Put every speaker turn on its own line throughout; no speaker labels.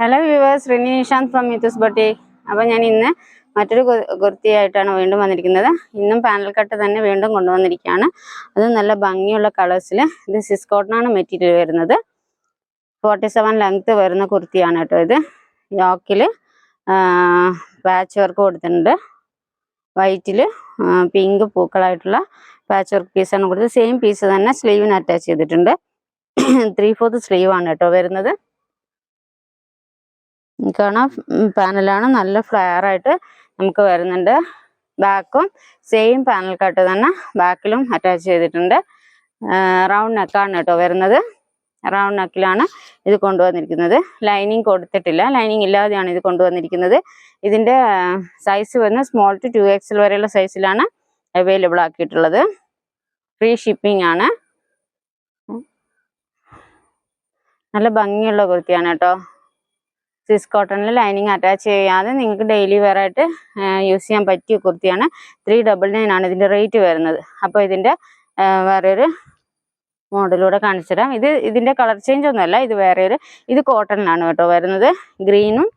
Hello viewers Rini Nishanth from Mithu's boutique അപ്പോൾ ഞാൻ ഇന്ന് മറ്റൊരു കുർത്തിയായിട്ടാണ് വീണ്ടും വന്നിരിക്കുന്നത്. ഇന്നും പാനൽ കട്ട് തന്നെ വീണ്ടും കൊണ്ടുവന്നിരിക്കുകയാണ്. അത് നല്ല ഭംഗിയുള്ള കളേഴ്സിൽ ഇത് സിസ്കോട്ടിനാണ് മെറ്റീരിയൽ വരുന്നത്. ഫോർട്ടി സെവൻ ലെങ്ത്ത് വരുന്ന കുർത്തിയാണ് കേട്ടോ ഇത്. യോക്കിൽ പാച്ച് വർക്ക് കൊടുത്തിട്ടുണ്ട്. വൈറ്റിൽ പിങ്ക് പൂക്കളായിട്ടുള്ള പാച്ച് വർക്ക് പീസാണ് കൊടുത്തത്. സെയിം പീസ് തന്നെ സ്ലീവിന് അറ്റാച്ച് ചെയ്തിട്ടുണ്ട്. ത്രീ ഫോർത്ത് സ്ലീവാണ് കേട്ടോ വരുന്നത്. കാണാം. പാനലാണ് നല്ല ഫ്ലെയർ ആയിട്ട് നമുക്ക് വരുന്നുണ്ട്. ബാക്കും സെയിം പാനൽ കട്ട് തന്നെ ബാക്കിലും അറ്റാച്ച് ചെയ്തിട്ടുണ്ട്. റൗണ്ട് നെക്കാണ് കേട്ടോ വരുന്നത്. റൗണ്ട് നെക്കിലാണ് ഇത് കൊണ്ടുവന്നിരിക്കുന്നത്. ലൈനിങ് കൊടുത്തിട്ടില്ല. ലൈനിങ് ഇല്ലാതെയാണ് ഇത് കൊണ്ടുവന്നിരിക്കുന്നത്. ഇതിന്റെ സൈസ് വരുന്നത് സ്മോൾ ടു ടു എക്സൽ വരെയുള്ള സൈസിലാണ് അവൈലബിൾ ആക്കിയിട്ടുള്ളത്. ഫ്രീ ഷിപ്പിംഗ് ആണ്. നല്ല ഭംഗിയുള്ള കുർത്തിയാണ് കേട്ടോ. സിസ് കോട്ടണിൽ ലൈനിങ് അറ്റാച്ച് ചെയ്യാതെ നിങ്ങൾക്ക് ഡെയിലി വെയർ ആയിട്ട് യൂസ് ചെയ്യാൻ പറ്റിയ കുർത്തിയാണ്. ത്രീ ഡബിൾ നയൻ ആണ് ഇതിന്റെ റേറ്റ് വരുന്നത്. അപ്പോൾ ഇതിന്റെ വേറൊരു മോഡലൂടെ കാണിച്ചുതരാം ഇത് ഇതിന്റെ കളർ ചേഞ്ച് ഒന്നുമല്ല ഇത് വേറെ ഒരു ഇത് കോട്ടണിലാണ് കേട്ടോ വരുന്നത്. ഗ്രീനും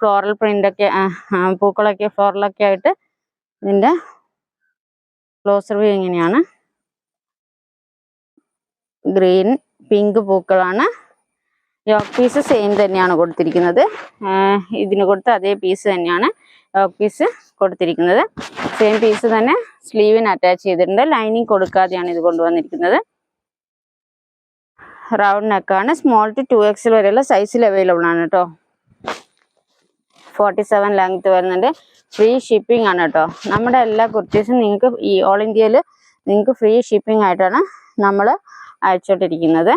ഫ്ലോറൽ പ്രിന്റൊക്കെ പൂക്കളൊക്കെ ഫ്ലോറലൊക്കെ ആയിട്ട് ഇതിന്റെ ക്ലോസർ വ്യൂ ഇങ്ങനെയാണ്. ഗ്രീൻ പിങ്ക് പൂക്കളാണ്. യോക്ക് പീസ് സെയിം തന്നെയാണ് കൊടുത്തിരിക്കുന്നത്. ഇതിന് കൊടുത്ത അതേ പീസ് തന്നെയാണ് യോക്ക് പീസ് കൊടുത്തിരിക്കുന്നത്. സെയിം പീസ് തന്നെ സ്ലീവിന് അറ്റാച്ച് ചെയ്തിട്ടുണ്ട്. ലൈനിങ് കൊടുക്കാതെയാണ് ഇത് കൊണ്ടുവന്നിരിക്കുന്നത്. റൗണ്ട് നെക്കാണ്. സ്മോൾ ടു ടു എക്സിൽ വരെയുള്ള സൈസിൽ അവൈലബിൾ ആണ് കേട്ടോ. ഫോർട്ടി സെവൻ ലെങ്ത് വരുന്നുണ്ട്. ഫ്രീ ഷിപ്പിംഗ് ആണ് കേട്ടോ. നമ്മുടെ എല്ലാ കുർത്തീസും നിങ്ങൾക്ക് ഈ ഓൾ ഇന്ത്യയിൽ നിങ്ങൾക്ക് ഫ്രീ ഷിപ്പിംഗ് ആയിട്ടാണ് നമ്മൾ അയച്ചോണ്ടിരിക്കുന്നത്.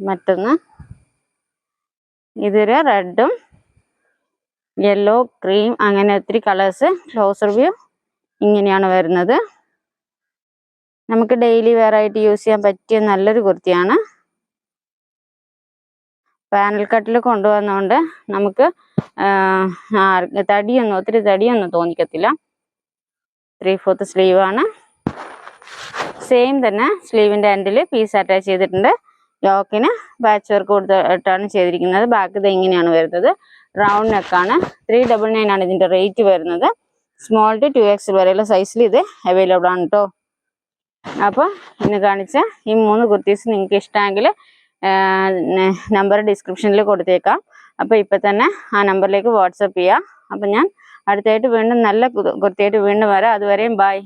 മറ്റൊന്ന്. ഇതൊരു റെഡും യെല്ലോ ക്രീം അങ്ങനെ ഒത്തിരി കളേഴ്സ് ക്ലോസർ വ്യൂ ഇങ്ങനെയാണ് വരുന്നത്. നമുക്ക് ഡെയിലി വെയർ ആയിട്ട് യൂസ് ചെയ്യാൻ പറ്റിയ നല്ലൊരു കുർത്തിയാണ്. പാനൽ കട്ടിൽ കൊണ്ടുവന്നുകൊണ്ട് നമുക്ക് തടിയൊന്നും ഒത്തിരി തടിയൊന്നും തോന്നിക്കത്തില്ല. ത്രീ ഫോർത്ത് സ്ലീവാണ് സെയിം തന്നെ സ്ലീവിന്റെ എൻഡിൽ പീസ് അറ്റാച്ച് ചെയ്തിട്ടുണ്ട്. യോക്കിന് ബാച്ച് വർക്ക് കൊടുത്തിട്ടാണ് ചെയ്തിരിക്കുന്നത്. ബാക്ക് ഇത് ഇങ്ങനെയാണ് വരുന്നത്. റൗണ്ട് നെക്കാണ് ത്രീ ഡബിൾ നയൻ ആണ് ഇതിന്റെ റേറ്റ് വരുന്നത്. സ്മോൾ ടു ടു എക്സ് വരെയുള്ള സൈസിൽ ഇത് അവൈലബിൾ ആണ് കേട്ടോ അപ്പോൾ ഇന്ന് കാണിച്ച ഈ മൂന്ന് കുർത്തീസ് നിങ്ങൾക്ക് ഇഷ്ടമെങ്കിൽ നമ്പർ ഡിസ്ക്രിപ്ഷനിൽ കൊടുത്തേക്കാം. അപ്പോൾ ഇപ്പം തന്നെ ആ നമ്പറിലേക്ക് വാട്സപ്പ് ചെയ്യാം. അപ്പം ഞാൻ അടുത്തായിട്ട് വീണ്ടും നല്ല കുർത്തിയായിട്ട് വീണ്ടും വരാം. അതുവരെയും ബൈ